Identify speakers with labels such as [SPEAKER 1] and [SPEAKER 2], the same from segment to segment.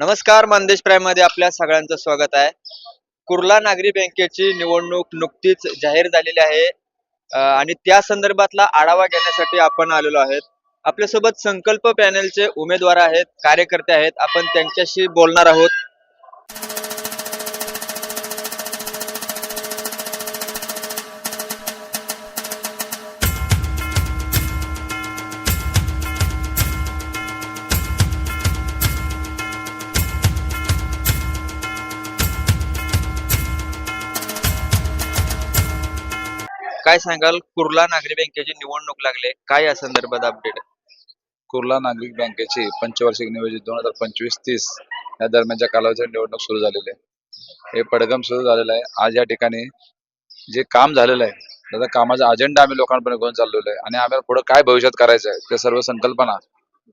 [SPEAKER 1] नमस्कार मानदेश प्राईममध्ये आपल्या सगळ्यांचं स्वागत आहे. कुर्ला नागरी बँकेची निवडणूक नुकतीच जाहीर झालेली आहे. आणि त्या संदर्भातला आढावा घेण्यासाठी आपण आलेलो आहेत. आपल्यासोबत संकल्प पॅनलचे उमेदवार आहेत कार्यकर्ते आहेत. आपण त्यांच्याशी बोलणार आहोत. काय सांगाल? कुर्ला नागरी बँकेची निवडणूक लागले. काय या संदर्भात अपडेट
[SPEAKER 2] कुर्ला नागरिक बँकेची पंचवार्षिक नियोजित दोन हजार पंचवीस तीस या दरम्यानच्या कालावधीत निवडणूक सुरू झालेली आहे. हे पडगम सुरू झालेलं आहे. आज या ठिकाणी जे काम झालेलं आहे त्याचा कामाचा अजेंडा आम्ही लोकांपर्यंत घेऊन चाललेलो आहे. आणि आम्हाला पुढे काय भविष्यात करायचं आहे ते सर्व संकल्पना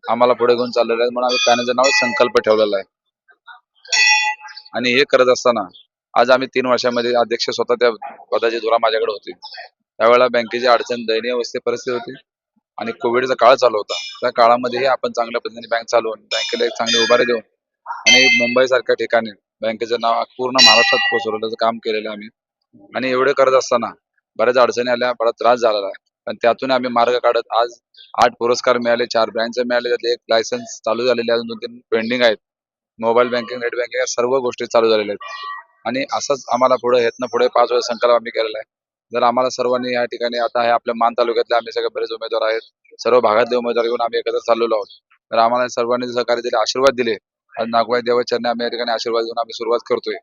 [SPEAKER 2] आम्हाला पुढे घेऊन चाललेलं आहे. म्हणून आम्ही पॅनलचं नाव संकल्प ठेवलेला आहे. आणि हे करत असताना आज आम्ही तीन वर्षामध्ये अध्यक्ष स्वतः त्या पदाची धुरा माझ्याकडे होती. त्यावेळेला बँकेची अडचण दयनीय अवस्थे परिस्थिती होती. आणि कोविडचा काळ चालू होता. त्या काळामध्येही आपण चांगल्या पद्धतीने बँक चालवून बँकेला एक चांगली उभारी देऊन आणि मुंबई सारख्या ठिकाणी बँकेचं नाव पूर्ण महाराष्ट्रात पोहोचवल्याचं काम केलेलं आम्ही. आणि एवढे करत असताना बऱ्याच अडचणी आल्या बराच त्रास झालेला आहे. पण त्यातून आम्ही मार्ग काढत आज आठ पुरस्कार मिळाले चार ब्रँच मिळाले त्यातले एक लायसन्स चालू झालेले अजून दोन तीन पेंडिंग आहेत. मोबाईल बँकिंग नेट बँकिंग या सर्व गोष्टी चालू झालेल्या आहेत. आणि असंच आम्हाला पुढे हेतनं पुढे पाच वेळा संकल्प आम्ही केलेला आहे. जर आम्हाला सर्वांनी या ठिकाणी आता हे आपल्या मान तालुक्यातले आम्ही सगळे बरेच उमेदवार आहेत सर्व भागातले उमेदवार घेऊन आम्ही एकत्र चाललेलो आहोत. तर आम्हाला सर्वांनी सहकार्य दिले आशीर्वाद दिले आज नागवाई देवाचरणी आम्ही या ठिकाणी आशीर्वाद घेऊन आम्ही सुरुवात करतोय.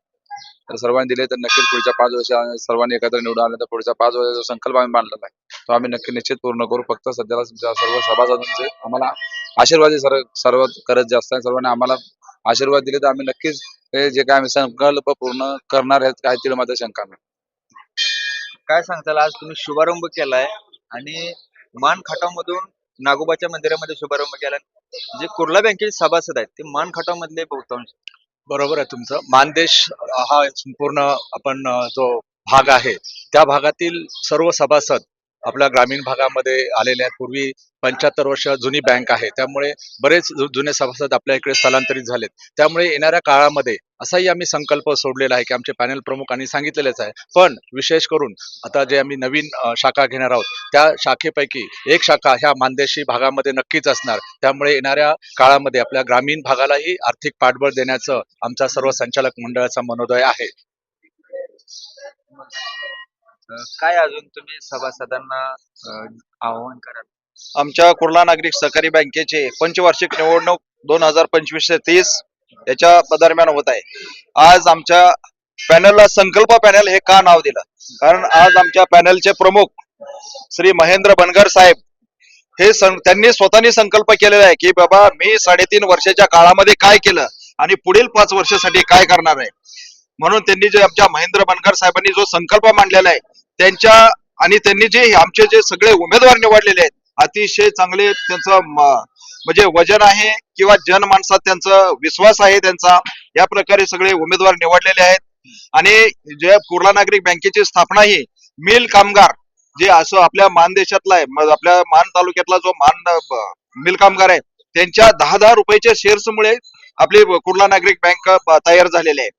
[SPEAKER 2] तर सर्वांनी दिले तर नक्कीच पुढच्या पाच वर्ष सर्वांनी एकत्र निवडून आले तर पुढच्या पाच वर्षाचा जो संकल्प आम्ही मांडलेला आहे. तो आम्ही नक्की निश्चित पूर्ण करू. फक्त सध्याला सर्व सभासदांचे आम्हाला आशीर्वाद सर्व सर्व करत जास्त आहे. सर्वांनी आम्हाला आशीर्वाद दिले तर आम्ही नक्कीच हे जे काय आम्ही संकल्प पूर्ण करणार आहेत काय तिला माझा शंका नाही.
[SPEAKER 1] काय सांगताल? आज तुम्ही शुभारंभ केलाय आणि मानखटामधून नागोबाच्या मंदिरामध्ये शुभारंभ केला जे कुर्ला बँकेचे सभासद आहेत ते मान मधले बहुतांश.
[SPEAKER 3] बरोबर आहे तुमचं. मानदेश हा संपूर्ण आपण जो भाग आहे त्या भागातील सर्व सभासद आपल्या ग्रामीण भागामध्ये आलेले आहेत. पूर्वी पंच्याहत्तर वर्ष जुनी बँक आहे. त्यामुळे बरेच जुने सभासद आपल्या इकडे स्थलांतरित झालेत. त्यामुळे येणाऱ्या काळामध्ये असाही आम्ही संकल्प सोडलेला आहे की आमचे पॅनल प्रमुखांनी सांगितलेलेच आहे. पण विशेष करून आता जे आम्ही नवीन शाखा घेणार आहोत त्या शाखेपैकी एक शाखा ह्या मानदेशी भागामध्ये नक्कीच असणार. त्यामुळे येणाऱ्या काळामध्ये आपल्या ग्रामीण भागालाही आर्थिक पाठबळ देण्याचं आमचा सर्व संचालक मंडळाचा मनोदय आहे.
[SPEAKER 1] काय अजून तुम्ही सभासदांना आवाहन कराल?
[SPEAKER 4] आमच्या कुर्ला नागरिक सहकारी बँकेचे पंचवार्षिक निवडणूक दोन हजार पंचवीस ते तीस याच्या दरम्यान होत आहे. आज आमच्या पॅनलला संकल्प पॅनल हे का नाव दिलं? कारण आज आमच्या पॅनलचे प्रमुख श्री महेंद्र बनगर साहेब हे त्यांनी स्वतःनी संकल्प केलेला आहे की बाबा मी साडेतीन वर्षाच्या काळामध्ये काय केलं आणि पुढील पाच वर्षासाठी काय करणार आहे? म्हणून त्यांनी जे आमच्या महेंद्र बनकर साहेबांनी जो संकल्प मांडलेला आहे त्यांच्या आणि त्यांनी जे आमचे जे सगळे उमेदवार निवडलेले आहेत अतिशय चांगले त्यांचं म्हणजे वजन आहे किंवा जनमानसात त्यांचा विश्वास आहे त्यांचा या प्रकारे सगळे उमेदवार निवडलेले आहेत. आणि जे कुर्ला नागरिक बँकेची स्थापना ही मिल कामगार जे असं आपल्या मान देशातला आहे आपल्या मान तालुक्यातला जो मान मिल कामगार आहे त्यांच्या दहा दहा रुपयाच्या शेअर्स मुळे आपली कुर्ला नागरिक बँक तयार झालेली आहे.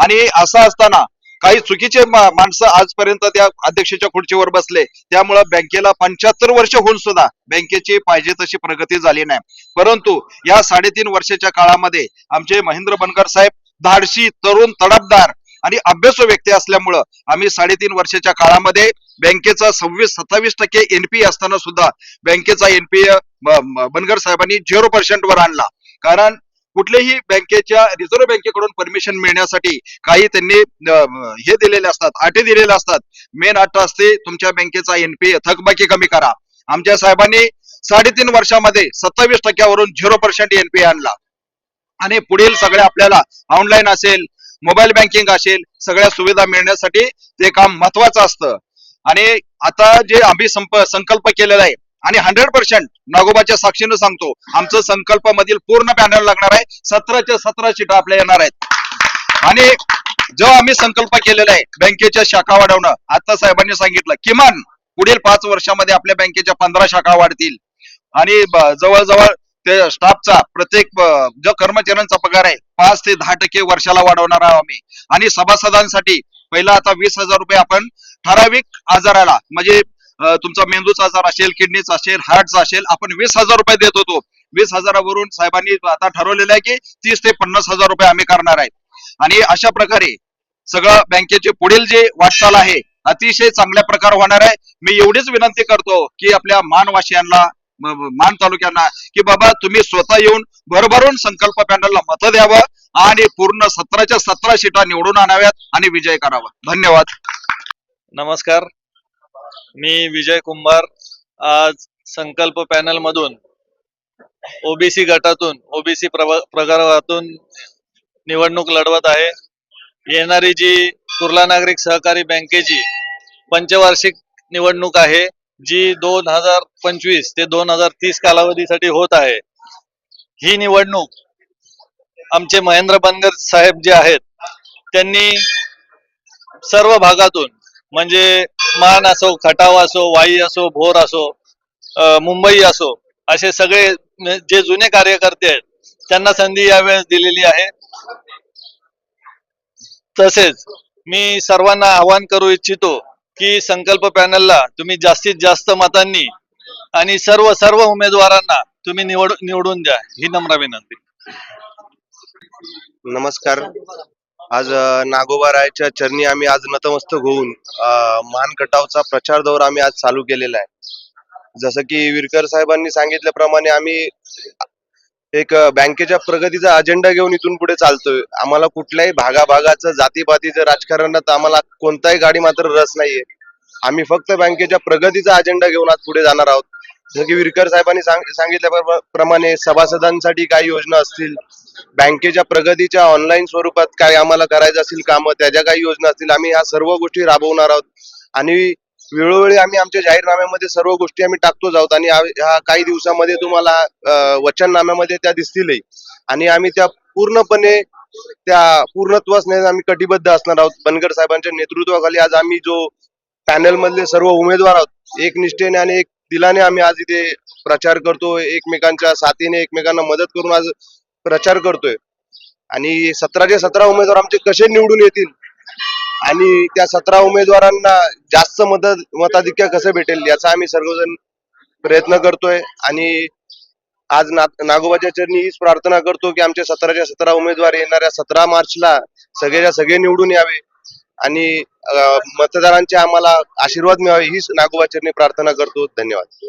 [SPEAKER 4] आणि असं असताना काही चुकीचे माणसं आजपर्यंत त्या अध्यक्षाच्या खुर्चीवर बसले. त्यामुळं बँकेला पंच्याहत्तर वर्ष होऊन सुद्धा बँकेची पाहिजे तशी प्रगती झाली नाही. परंतु या साडेतीन वर्षाच्या काळामध्ये आमचे महेंद्र बनकर साहेब धाडशी तरुण तडपदार आणि अभ्यासू व्यक्ती असल्यामुळं आम्ही साडेतीन वर्षाच्या काळामध्ये बँकेचा सव्वीस सत्तावीस टक्के एनपीए असताना सुद्धा बँकेचा एनपीए बनगर साहेबांनी झिरो पर्सेंट वर आणला. कारण कुठल्याही बँकेच्या रिझर्व्ह बँकेकडून परमिशन मिळण्यासाठी काही त्यांनी हे दिलेले असतात अटी दिलेले असतात. मेन अट असते तुमच्या बँकेचा एनपीए थकबाकी कमी करा. आमच्या साहेबांनी साडेतीन वर्षामध्ये सत्तावीस टक्क्यावरून झिरो पर्सेंट एनपीए आणला. आणि पुढील सगळ्या आपल्याला ऑनलाईन असेल मोबाईल बँकिंग असेल सगळ्या सुविधा मिळण्यासाठी ते काम महत्वाचं असतं. आणि आता जे आम्ही संप संकल्प केलेला आहे आणि हंड्रेड पर्सेंट नागोबाच्या साक्षीनं सांगतो आमचं संकल्प मधील पूर्ण पॅनल लागणार आहे. सतराच्या सतरा सीटा आपल्या येणार आहेत. आणि जो आम्ही संकल्प केलेला आहे बँकेच्या शाखा वाढवणं आता साहेबांनी सांगितलं किमान पुढील पाच वर्षामध्ये आपल्या बँकेच्या पंधरा शाखा वाढतील. आणि जवळजवळ ते स्टाफचा प्रत्येक जो कर्मचाऱ्यांचा पगार आहे पाच ते दहा टक्के वर्षाला वाढवणार आहोत आम्ही. आणि सभासदांसाठी पहिला आता वीस हजार रुपये आपण ठराविक आजाराला म्हणजे तुमचा मेंदूचा आजार असेल किडनीचा असेल हार्टचा असेल आपण वीस हजार रुपये देत होतो. वीस हजारावरून साहेबांनी आता ठरवलेलं आहे की तीस ते पन्नास हजार रुपये आम्ही करणार आहे. आणि अशा प्रकारे सगळं बँकेचे पुढील जे वाटचाल आहे अतिशय चांगल्या प्रकारे होणार आहे. मी एवढीच विनंती करतो की आपल्या मानवासियांना मान तालुक्यांना की बाबा तुम्ही स्वतः येऊन भरभरून संकल्प पॅनलला मतं द्यावं आणि पूर्ण सतराच्या सतरा सीटा निवडून आणाव्यात आणि विजय करावा. धन्यवाद.
[SPEAKER 5] नमस्कार. मी विजय कुंभार. आज संकल्प पॅनल मधून ओबीसी गटातून ओबीसी प्रकारातून निवडणूक लढवत आहे. येणारी जी कुर्ला नागरिक सहकारी बँकेची पंचवार्षिक निवडणूक आहे जी दोन हजार पंचवीस ते दोन हजार तीस कालावधीसाठी होत आहे. ही निवडणूक आमचे महेंद्र बनगर साहेब जे आहेत त्यांनी सर्व भागातून म्हणजे मान असो खटाव असो वाई असो भोर असो मुंबई असो असे सगळे जे जुने कार्यकर्ते आहेत त्यांना संधी यावेळेस दिलेली आहे. तसेच मी सर्वांना आवाहन करू इच्छितो की संकल्प पॅनलला तुम्ही जास्तीत जास्त मतांनी आणि सर्व सर्व उमेदवारांना तुम्ही निवड निवडून द्या. ही नम्र विनंती.
[SPEAKER 6] नमस्कार. आज नागोबा रायच्या चरणी आम्ही आज नतमस्तक होऊन मानकटावचा मान कटावचा प्रचार दौरा आम्ही आज चालू केलेला आहे. जसं की विरकर साहेबांनी सांगितल्याप्रमाणे आम्ही एक बँकेच्या प्रगतीचा अजेंडा घेऊन इथून पुढे चालतोय. आम्हाला कुठल्याही भागाभागाचं जातीपातीचं राजकारणात आम्हाला कोणताही गाडी मात्र रस नाहीये. आम्ही फक्त बँकेच्या प्रगतीचा अजेंडा घेऊन आज पुढे जाणार आहोत. जसं की विरकर साहेबांनी सांगितल्याप्रमाणे सभासदांसाठी काही योजना असतील बँकेच्या प्रगतीच्या ऑनलाईन स्वरूपात काय आम्हाला करायचं असेल कामं त्याच्या काही योजना असतील आम्ही ह्या सर्व गोष्टी राबवणार आहोत. आणि वेळोवेळी आम्ही आमच्या जाहीरनाम्यामध्ये सर्व गोष्टी आम्ही टाकतोच आहोत आणि ह्या काही दिवसामध्ये तुम्हाला वचननाम्यामध्ये त्या दिसतीलही. आणि आम्ही त्या पूर्णपणे त्या पूर्णत्वास आम्ही कटिबद्ध असणार आहोत. बनगर साहेबांच्या नेतृत्वाखाली आज आम्ही जो पॅनल मधले सर्व उमेदवार आहोत एक निष्ठेने आणि एक दिलाने आम्ही आज इथे प्रचार करतो. एकमेकांच्या साथीने एकमेकांना मदत करून आज प्रचार करतोय. आणि सतराचे सतरा उमेदवार आमचे कसे निवडून येतील? आणि त्या सतरा उमेदवारांना जास्त मदत मताधिक्य कसं भेटेल याचा आम्ही सर्वजण प्रयत्न करतोय. आणि आज ना नागोबाच्या चरणी हीच प्रार्थना करतो की आमचे सतराच्या सतरा उमेदवार येणाऱ्या सतरा मार्चला सगळेच्या सगळे निवडून यावे. आणि मतदारांचे आम्हाला आशीर्वाद मिळावे हीच नागोबाचरणी प्रार्थना करतो. धन्यवाद.